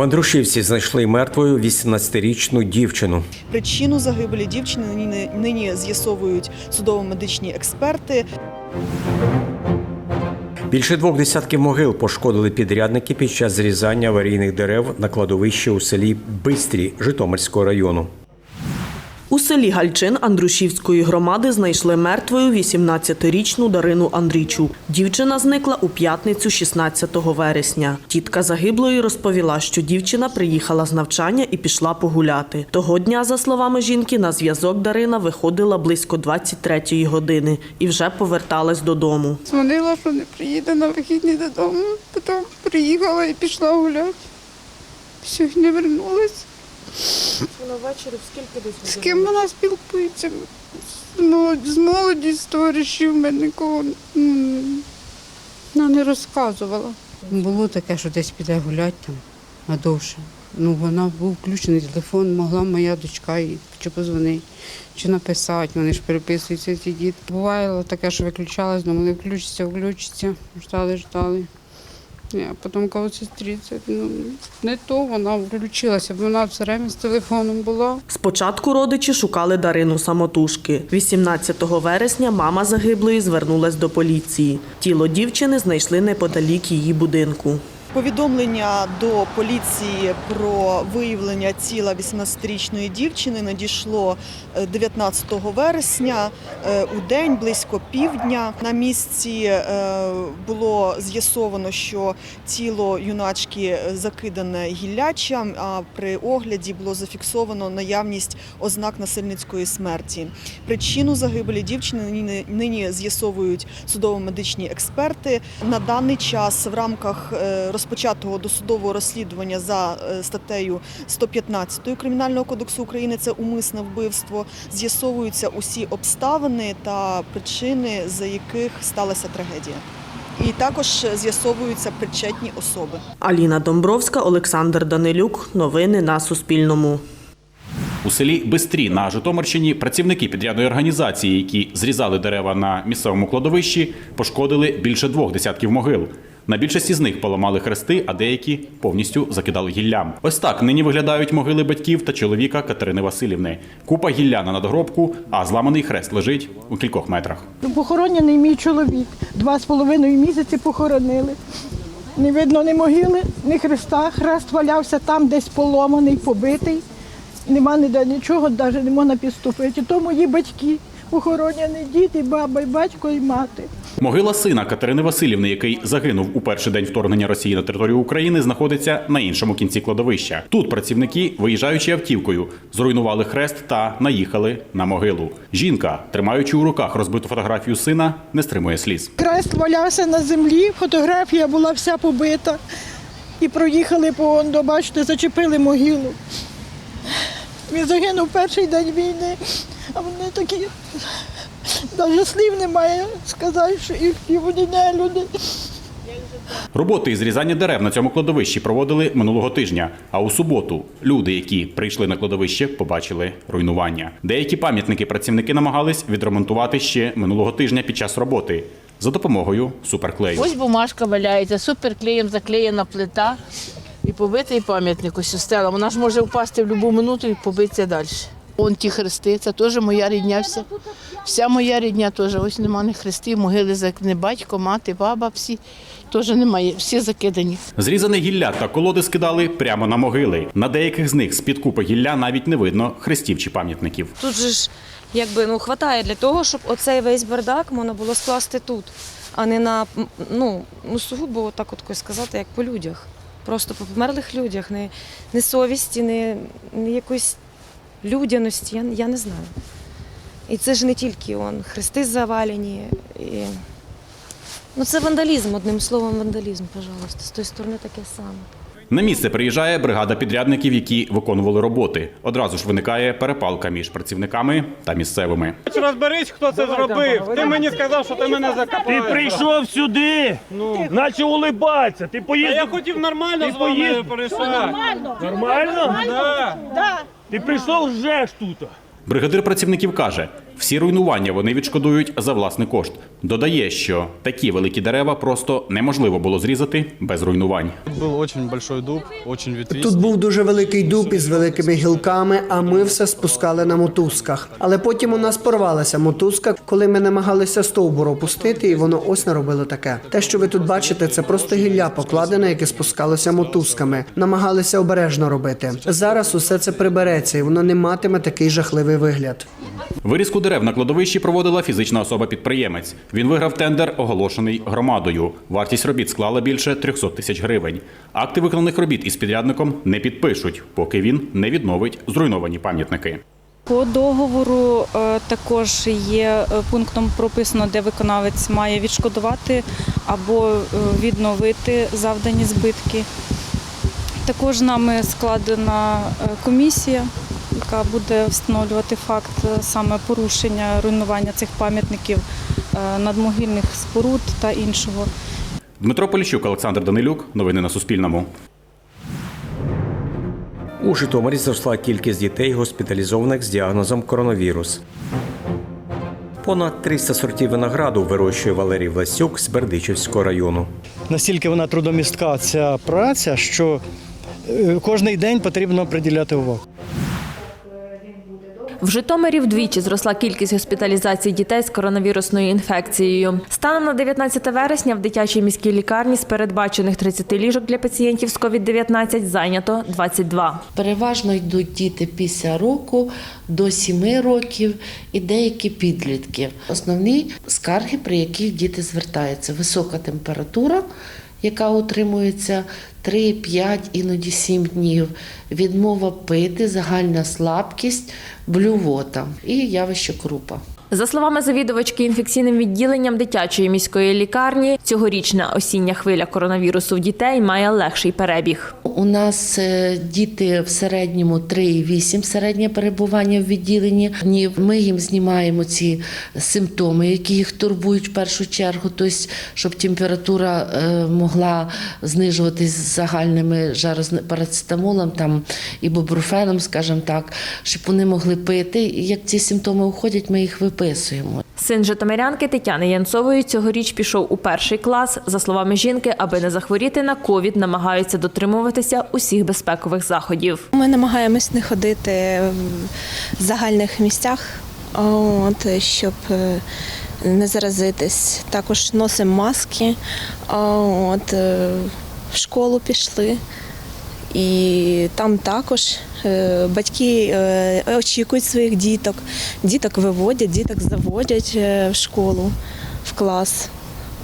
В Андрушівці знайшли мертвою 18-річну дівчину. Причину загибелі дівчини нині, нині з'ясовують судово-медичні експерти. Більше двох десятків могил пошкодили підрядники під час зрізання аварійних дерев на кладовищі у селі Бистрі Житомирського району. У селі Гальчин Андрушівської громади знайшли мертвою 18-річну Дарину Андрійчук. Дівчина зникла у п'ятницю 16 вересня. Тітка загиблої розповіла, що дівчина приїхала з навчання і пішла погуляти. Того дня, за словами жінки, на зв'язок Дарина виходила близько 23-ї години і вже поверталась додому. Дзвонила, що не приїде на вихідні додому. Потім приїхала і пішла гуляти. Все, не вернулась. Вона ввечері скільки десь З ким вона спілкується? З молоді, з молоді, з товаришів ми нікого м, вона не розказувала. Було таке, що десь піде гуляти там надовше. Ну, вона був включений телефон, могла моя дочка їй чи позвонити, чи написати. Вони ж переписуються ці дітки. Бувало таке, що виключалась, думали, включиться, включиться. Ждали, ждали. А потім коли сестрі, ну, не то, вона включилася, бо вона все время з телефоном була. Спочатку родичі шукали Дарину самотужки. 18 вересня мама загиблої звернулась до поліції. Тіло дівчини знайшли неподалік її будинку. Повідомлення до поліції про виявлення тіла 18-річної дівчини надійшло е, 19 вересня е, у день близько півдня. На місці е, було з'ясовано, що тіло юначки закидане гіллячам, а при огляді було зафіксовано наявність ознак насильницької смерті. Причину загибелі дівчини нині- з'ясовують судово-медичні експерти. На даний час в рамках е, розпочатого досудового розслідування за е, статтею 115 Кримінального кодексу України це умисне вбивство. З'ясовуються усі обставини та причини, за яких сталася трагедія. І також з'ясовуються причетні особи. Аліна Домбровська, Олександр Данилюк. Новини на Суспільному. У селі Бистрі на Житомирщині працівники підрядної організації, які зрізали дерева на місцевому кладовищі, пошкодили більше двох десятків могил. На більшості з них поламали хрести, а деякі повністю закидали гіллям. Ось так нині виглядають могили батьків та чоловіка Катерини Васильівни. Купа гілля на надгробку, а зламаний хрест лежить у кількох метрах. Похоронений мій чоловік. Два з половиною місяці похоронили. Не видно ні могили, ні хреста. Хрест валявся там, десь поломаний, побитий. Нема ніде нічого, навіть не можна підступити. То мої батьки похоронені, дід, і баба, і батько, і мати. Могила сина Катерини Васильівни, який загинув у перший день вторгнення Росії на територію України, знаходиться на іншому кінці кладовища. Тут працівники, виїжджаючи автівкою, зруйнували хрест та наїхали на могилу. Жінка, тримаючи у руках розбиту фотографію сина, не стримує сліз. Хрест валявся на землі, фотографія була вся побита. І проїхали по бачите, зачепили могилу. Він загинув перший день війни, а вони такі, навіть слів немає сказати, що їх і вони не люди. Роботи із зрізання дерев на цьому кладовищі проводили минулого тижня. А у суботу люди, які прийшли на кладовище, побачили руйнування. Деякі пам'ятники працівники намагались відремонтувати ще минулого тижня під час роботи за допомогою суперклею. Ось бумажка валяється, суперклеєм заклеєна плита і побитий пам'ятник ось стела. Вона ж може впасти в будь-яку минуту і побитися далі. Вон ті хрести, це теж моя рідня вся. Вся моя рідня теж. Ось нема ні хрестів, могили зак- батько, мати, баба, всі теж немає, всі закидані. Зрізане гілля та колоди скидали прямо на могили. На деяких з них з-під купи гілля навіть не видно хрестів чи пам'ятників. Тут же ж якби ну хватає для того, щоб оцей весь бардак можна було скласти тут, а не на ну, ну сугубо так от сказати, як по людях. Просто по померлих людях, не, не совісті, не, не якоїсь людяності, я, я не знаю. І це ж не тільки он, хрести завалені. І... Ну це вандалізм, одним словом, вандалізм, пожалуйста. З тої сторони таке саме. На місце приїжджає бригада підрядників, які виконували роботи. Одразу ж виникає перепалка між працівниками та місцевими. Розберись, хто це зробив. Ти мені сказав, що ти мене Ти прийшов сюди, наче улибатися. Ти поїздив. я хотів нормально Ти з вами поїзд- порішати. Нормально? Да. Ти прийшов жеш тут. Бригадир працівників каже, всі руйнування вони відшкодують за власний кошт. Додає, що такі великі дерева просто неможливо було зрізати без руйнувань. Був дуже великий дуб, дуже ветвистий. Тут був дуже великий дуб із великими гілками, а ми все спускали на мотузках. Але потім у нас порвалася мотузка, коли ми намагалися стовбур опустити, і воно ось наробило таке. Те, що ви тут бачите, це просто гілля покладене, яке спускалося мотузками. Намагалися обережно робити. Зараз усе це прибереться, і воно не матиме такий жахливий вигляд. Вирізку дерев на кладовищі проводила фізична особа-підприємець. Він виграв тендер, оголошений громадою. Вартість робіт склала більше 300 тисяч гривень. Акти виконаних робіт із підрядником не підпишуть, поки він не відновить зруйновані пам'ятники. По договору е, також є е, пунктом прописано, де виконавець має відшкодувати або е, відновити завдані збитки. Також нами складена комісія, яка буде встановлювати факт е, саме порушення руйнування цих пам'ятників е, надмогильних споруд та іншого. Дмитро Поліщук, Олександр Данилюк. Новини на Суспільному. У Житомирі зросла кількість дітей, госпіталізованих з діагнозом коронавірус. Понад 300 сортів винограду вирощує Валерій Власюк з Бердичівського району. Настільки вона трудомістка ця праця, що е, кожний день потрібно приділяти увагу. В Житомирі вдвічі зросла кількість госпіталізацій дітей з коронавірусною інфекцією. Станом на 19 вересня в дитячій міській лікарні з передбачених 30 ліжок для пацієнтів з COVID-19 зайнято 22. Переважно йдуть діти після року до 7 років і деякі підлітки. Основні скарги, при яких діти звертаються: висока температура, яка утримується 3-5, іноді 7 днів, відмова пити, загальна слабкість, блювота і явище крупа. За словами завідувачки інфекційним відділенням дитячої міської лікарні, цьогорічна осіння хвиля коронавірусу в дітей має легший перебіг. У нас е, діти в середньому 3,8 середнє перебування в відділенні днів. Ми їм знімаємо ці симптоми, які їх турбують в першу чергу, тобто, щоб температура е, могла знижуватись загальними жаропарацетамолом там ібупрофеном, скажімо так, щоб вони могли пити. І як ці симптоми уходять, ми їх виписуємо. Син Житомирянки Тетяни Янцової цьогоріч пішов у перший клас. За словами жінки, аби не захворіти на ковід, намагаються дотримуватися усіх безпекових заходів. Ми намагаємось не ходити в загальних місцях, от, щоб е, не заразитись. Також носимо маски, от, е, в школу пішли. І там також е, батьки е, очікують своїх діток, діток виводять, діток заводять е, в школу, в клас.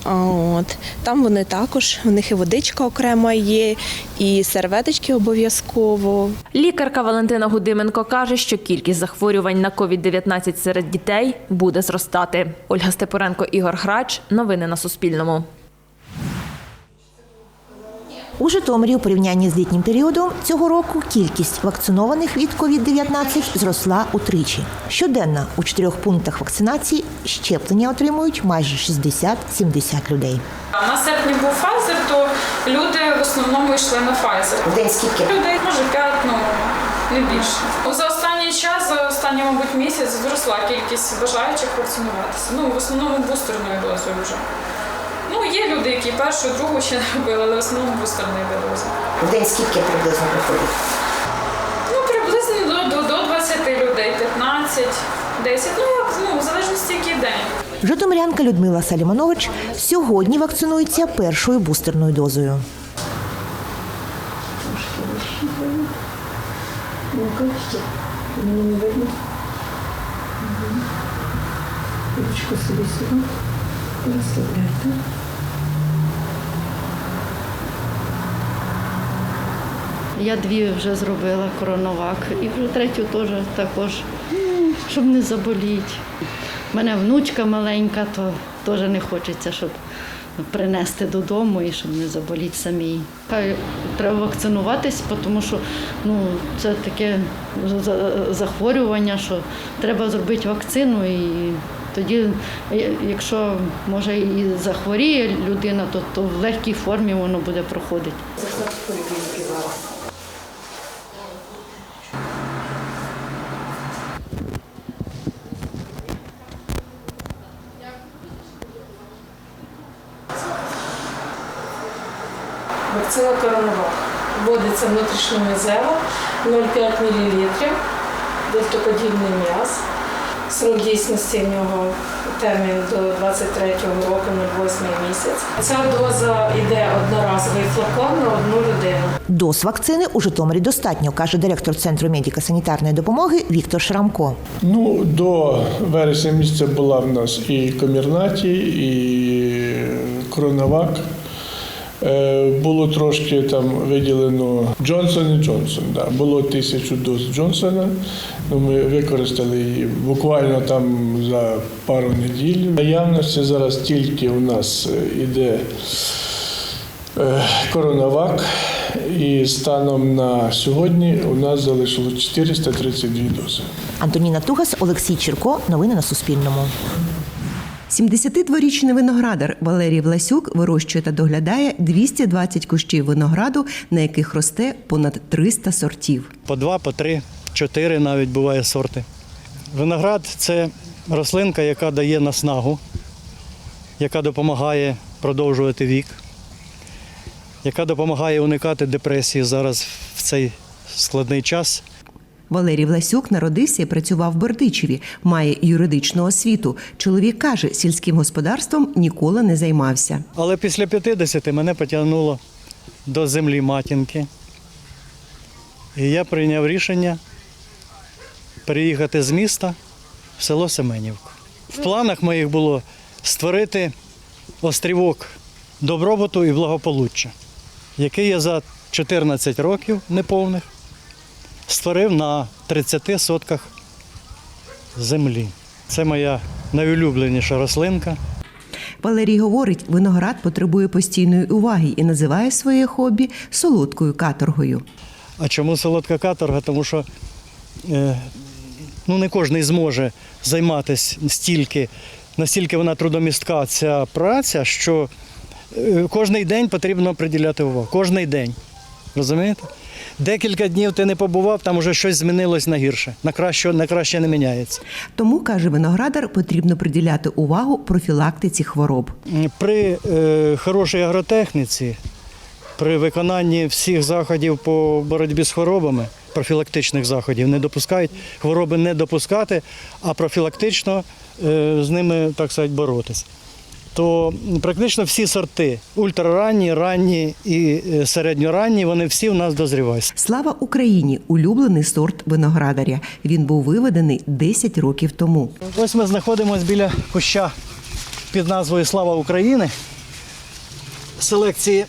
От. Там вони також, в них і водичка окрема є, і серветочки обов'язково. Лікарка Валентина Гудименко каже, що кількість захворювань на COVID-19 серед дітей буде зростати. Ольга Степоренко, Ігор Грач. Новини на Суспільному. У Житомирі у порівнянні з літнім періодом цього року кількість вакцинованих від COVID-19 зросла утричі. Щоденно у чотирьох пунктах вакцинації щеплення отримують майже 60-70 людей. На серпні був Pfizer, то люди в основному йшли на Pfizer. День скільки? Людей може п'ять, ну не більше. За останній час, за останній, мабуть, місяць зросла кількість бажаючих вакцинуватися. Ну, в основному бустерною дозою вже. Є люди, які першу, другу ще не робили, але в основному бустерною дозою. В день скільки приблизно приходить? Ну, приблизно до, до, до 20 людей, 15, 10, ну як, ну, в залежності який день. Житомирянка Людмила Салімонович сьогодні вакцинується першою бустерною дозою. Я дві вже зробила коронавак і вже третю теж також, щоб не заболіти. У мене внучка маленька, то теж не хочеться, щоб принести додому і щоб не заболіти самій. Треба вакцинуватись, тому що ну, це таке захворювання, що треба зробити вакцину і тоді, якщо може і захворіє людина, то, то в легкій формі воно буде проходити. Вакцина Коронавак. Вводиться внутрішньомезево 0,5 мл, дифтоподібний м'яз. Срок дійсності в нього термін до 23-го року, 08 місяць. Ця доза йде одноразовий флакон на одну людину. Доз вакцини у Житомирі достатньо, каже директор Центру медико-санітарної допомоги Віктор Шрамко. Ну, до вересня місяця була в нас і Комірнаті, і Коронавак. Е, Було трошки там виділено Джонсон і Джонсон. Да. Було тисячу доз Джонсона. Ну, ми використали її буквально там за пару неділь. Наявності зараз тільки у нас е, іде е, Коронавак. І станом на сьогодні у нас залишилось 432 дози. Антоніна Тугас, Олексій Чірко. Новини на Суспільному. 72-річний виноградар Валерій Власюк вирощує та доглядає 220 кущів винограду, на яких росте понад 300 сортів. По два, по три, чотири навіть буває сорти. Виноград це рослинка, яка дає наснагу, яка допомагає продовжувати вік, яка допомагає уникати депресії зараз в цей складний час. Валерій Власюк народився і працював в Бердичеві, має юридичну освіту. Чоловік каже, сільським господарством ніколи не займався. Але після 50 мене потягнуло до землі матінки. І я прийняв рішення переїхати з міста в село Семенівку. В планах моїх було створити острівок добробуту і благополуччя, який я за 14 років неповних створив на 30 сотках землі. Це моя найулюбленіша рослинка. Валерій говорить, виноград потребує постійної уваги і називає своє хобі солодкою каторгою. А чому солодка каторга? Тому що е, ну, не кожен зможе займатися стільки, настільки вона трудомістка ця праця, що е, кожний день потрібно приділяти увагу. Кожний день. Розумієте? Декілька днів ти не побував, там вже щось змінилось на гірше. На краще, на краще не міняється. Тому, каже виноградар, потрібно приділяти увагу профілактиці хвороб. При е, хорошій агротехніці, при виконанні всіх заходів по боротьбі з хворобами, профілактичних заходів не допускають, хвороби не допускати, а профілактично е, з ними, так сказати, боротися. То практично всі сорти ультраранні, ранні і е, середньоранні, вони всі у нас дозрівають. Слава Україні! Улюблений сорт виноградаря. Він був виведений 10 років тому. Ось ми знаходимося біля куща під назвою Слава України селекції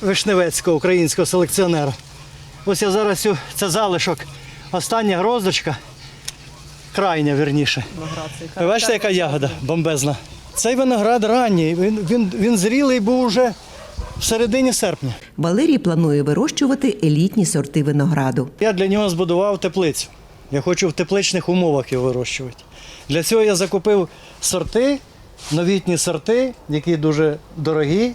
Вишневецького українського селекціонера. Ось я зараз цю- це залишок, остання гроздочка, крайня вірніше. Ви бачите, яка ягода бомбезна. Цей виноград ранній, він, він, він зрілий був уже в середині серпня. Валерій планує вирощувати елітні сорти винограду. Я для нього збудував теплицю. Я хочу в тепличних умовах його вирощувати. Для цього я закупив сорти, новітні сорти, які дуже дорогі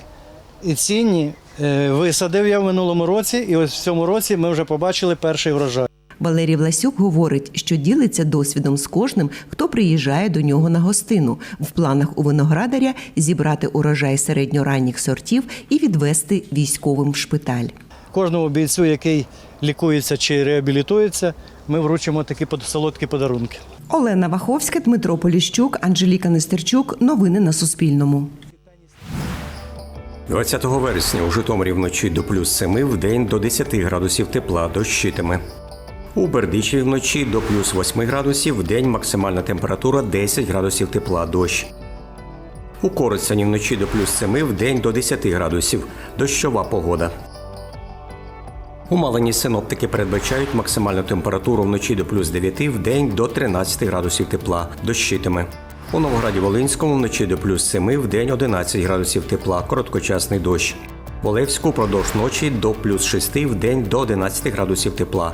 і цінні. Е, Висадив я в минулому році, і ось в цьому році ми вже побачили перший врожай. Валерій Власюк говорить, що ділиться досвідом з кожним, хто приїжджає до нього на гостину. В планах у виноградаря зібрати урожай середньоранніх сортів і відвести військовим в шпиталь. Кожному бійцю, який лікується чи реабілітується, ми вручимо такі солодкі подарунки. Олена Ваховська, Дмитро Поліщук, Анжеліка Нестерчук. Новини на Суспільному. 20 вересня у Житомирі вночі до плюс 7, в день до 10 градусів тепла дощитиме. У Бердичеві вночі до плюс 8 градусів, в день максимальна температура 10 градусів тепла дощ. У Коростені вночі до плюс 7, в день до 10 градусів дощова погода. У Малині синоптики передбачають максимальну температуру вночі до плюс 9, в день до 13 градусів тепла дощитиме. У Новограді Волинському вночі до плюс 7, в день 11 градусів тепла, короткочасний дощ. В Олевську впродовж ночі до плюс 6, в день до 11 градусів тепла,